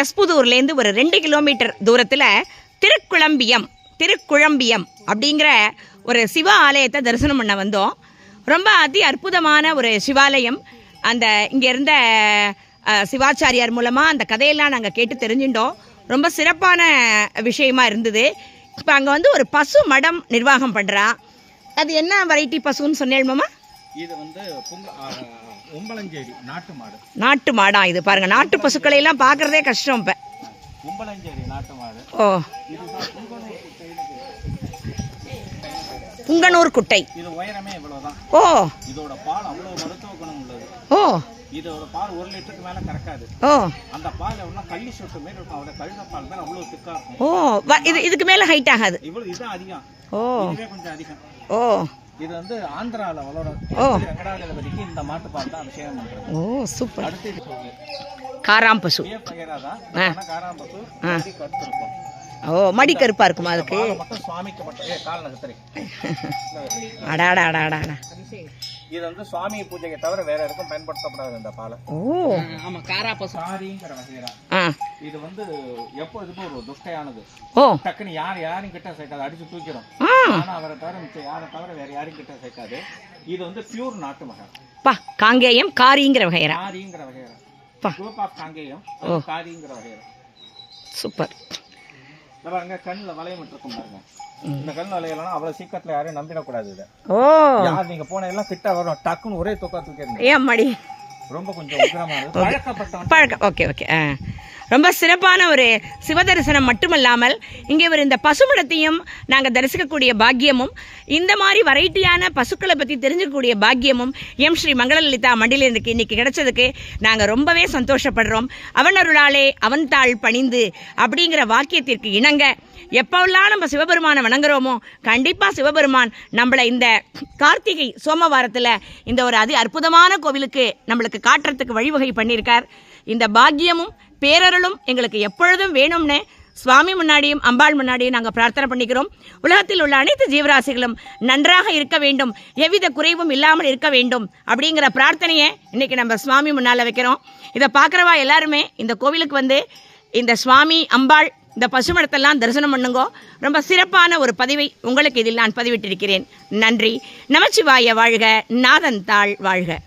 எஸ்புதூர்லேருந்து ஒரு ரெண்டு கிலோமீட்டர் தூரத்தில் திருக்குழம்பியம் திருக்குழம்பியம் அப்படிங்கிற ஒரு சிவ ஆலயத்தை தரிசனம் பண்ண வந்தோம். ரொம்ப அதி அற்புதமான ஒரு சிவாலயம். அந்த இங்கே இருந்த சிவாச்சாரியார் மூலமாக அந்த கதையெல்லாம் நாங்கள் கேட்டு தெரிஞ்சுட்டோம். ரொம்ப சிறப்பான விஷயமா இருந்தது. இப்போ அங்கே வந்து ஒரு பசு மடம் நிர்வாகம் பண்ணுறா அது என்ன வெரைட்டி பசுன்னு சொன்னேன் மாமா? இது வந்து உம்பளஞ்சேரி நாட்டு மாடு. நாட்டு மாடா இது பாருங்க. நாட்டு பசுக்களை எல்லாம் பார்க்கறதே கஷ்டம் இப்போ. உம்பளஞ்சேரி நாட்டு மாடு. ஓ. புங்கனூர் குட்டை. இது உயரமே இவ்வளவுதான். ஓ. இதோட பால் அவ்வளவு மருத்துவ குணம் உள்ளது. ஓ. இதோட பால் ஒரு லிட்டருக்கு மேல கறக்காது. ஓ. அந்த பால் எவ்வளோ கள்ளி சொட்டு மாரி இருக்கும். அவட கழுத பால் மேல அவ்வளவு திக்கா இருக்கும். ஓ. இது இதுக்கு மேலே ஹைட் ஆகாது. இவ்வளவு இதுதான் அதிகம். ஓ. இதுவே கொஞ்சம் அதிகம். ஓ. இது வந்து ஆந்திரால வளரும் ஓ. வெங்கடாஜலபதிக்கு இந்த மாட்டு பால் தான் அபிஷேகம் பண்றது. ஓ சூப்பர். அடுத்து தான். காராம்பசு ஆ. கட்டி கருத்து இருக்கும் ஓ மடி கருப்பா இருக்குமா அதுக்கு? அடாடா அடாடா அடா இது வந்து சுவாமி பூஜைக்கு தவிர வேற எதுக்கும் பயன்படுத்தப்படாது இந்த பாலை ஓ. ஆமா காராப்ப சாரிங்கிற வகைரா ஆ. இது வந்து எப்போதுமே ஒரு துஷ்டையானது. ஓ. டக்குன்னு யார் யாரும் கிட்ட சேர்க்காது. அடிச்சு தூக்கிடும். ஆனா அவரை தவிர மிச்சம் யாரை தவிர வேற யாரும் கிட்ட சேர்க்காது. இது வந்து பியூர் நாட்டு மகன் பா காங்கேயம் காரிங்கிற வகையரா காரிங்கிற வகைரா பா. காங்கேயம் காரிங்கிற வகைரா சூப்பர். இந்த பாருங்க கண்ணுல வளையம் இருக்கும் பாருங்க. இந்த கண் வளையலாம் அவ்வளவு சீக்கிரத்துல யாரையும் நம்பிடக்கூடாது இதை. ஓ. யார் நீங்க போன எல்லாம் கிட்ட வரும். டக்குன்னு ஒரே தொக்கா தூக்கிடுங்க. ஏன் மடி ரொம்ப கொஞ்சம் உக்கிரமானது பழக்கப்பட்டவன் பழக்கம். Okay okay. ஆ. ரொம்ப சிறப்பான ஒரு சிவதரிசனம் மட்டுமல்லாமல் இங்கே ஒரு இந்த பசுமடத்தையும் நாங்கள் தரிசிக்கக்கூடிய பாக்கியமும் இந்த மாதிரி வெரைட்டியான பசுக்களை பற்றி தெரிஞ்சுக்கக்கூடிய பாக்கியமும் எம் ஸ்ரீ மங்களலலிதா மண்டிலிருந்துக்கு இன்னைக்கு கிடைச்சதுக்கு நாங்கள் ரொம்பவே சந்தோஷப்படுறோம். அவனருளாலே அவன் தாள் பணிந்து அப்படிங்கிற வாக்கியத்திற்கு இணங்க எப்போல்லாம் நம்ம சிவபெருமானை வணங்குறோமோ கண்டிப்பாக சிவபெருமான் நம்மளை இந்த கார்த்திகை சோமவாரத்தில் இந்த ஒரு அதி அற்புதமான கோவிலுக்கு நம்மளுக்கு காட்டுறதுக்கு வழிவகை பண்ணியிருக்கார். இந்த பாக்கியமும் பேரருளும் எங்களுக்கு எப்பொழுதும் வேணும்னு சுவாமி முன்னாடியும் அம்பாள் முன்னாடியும் நாங்கள் பிரார்த்தனை பண்ணிக்கிறோம். உலகத்தில் உள்ள அனைத்து ஜீவராசிகளும் நன்றாக இருக்க வேண்டும் எவ்வித குறைவும் இல்லாமல் இருக்க வேண்டும் அப்படிங்கிற பிரார்த்தனையை இன்னைக்கு நம்ம சுவாமி முன்னால் வைக்கிறோம். இதை பார்க்குறவா எல்லாருமே இந்த கோவிலுக்கு வந்து இந்த சுவாமி அம்பாள் இந்த பசுமடத்தெல்லாம் தரிசனம் பண்ணுங்கோ. ரொம்ப சிறப்பான ஒரு பதிவை உங்களுக்கு இதில் நான் பதிவிட்டிருக்கிறேன். நன்றி. நமச்சிவாய வாழ்க நாதன் தாள் வாழ்க.